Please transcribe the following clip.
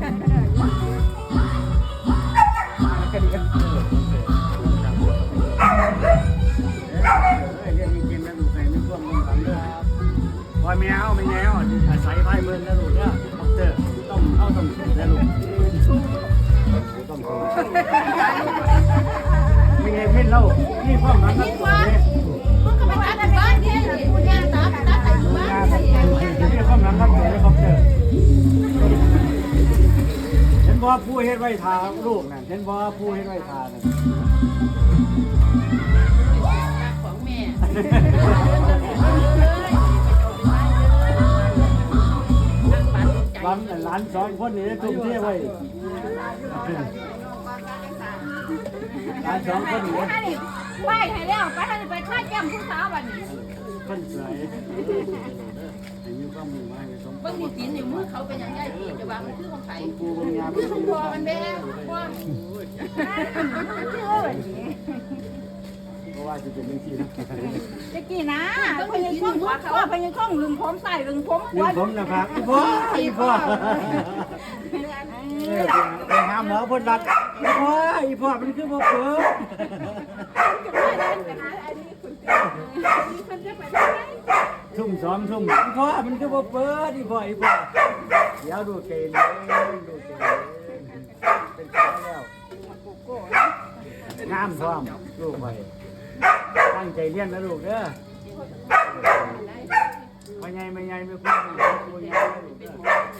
เรียนจริงๆนะลูกใส่ไม่ท่วมลงหลังเอพอแมวไม่แมวอาศัยไพ่เบิ่นนะลูกเด้อดอกเตอร์ต้องเข้าต้องสูงนะลูกต้องสูงไม่ไงเพ่นเล่านี่ความหมายครับ เห็นบ่ผู้เฮ็ดไว้ทาลูกน่ะเห็นบ่ผู้เฮ็ดไว้ทาน่ะของแม่ร้านร้านสองคนนี้ทุ่มเทไว้ร้านสองคนนี้ไปให้แล้วไปให้ไปค่าแก้มผู้สาววันนี้คนสวยอายุก็มี มาให้สมเบิ่งนี่ตีนนี่มือเขาเป็นอย่างไรตีนจะวางคือของไผปูบางยาคือของพ่อมันแม่พ่อเพราะว่าจะเป็นเรื่องที่นะตะกี้นะพยังคงว่าพยังคงลึงผมใส่ลึงผมยืมผมนะครับอีพ่ออีพ่อไปหาหมอพ่นดัดอีพ่ออีพ่อมันคือบ่เปิด ทุ่มสองทุ่มอีพ่อมันคือบ่เปิดอีพ่ออีพ่อเดี๋ยวดูเกณฑ์ดูเกณฑ์เป็นแผลแล้วงามพร้อมลูกไปตั้งใจเรียนนะลูกเด้อไม่ไงไม่ไงไม่คุ้มไม่ใหญ่ไม่คุ้มนะลูกเด้อ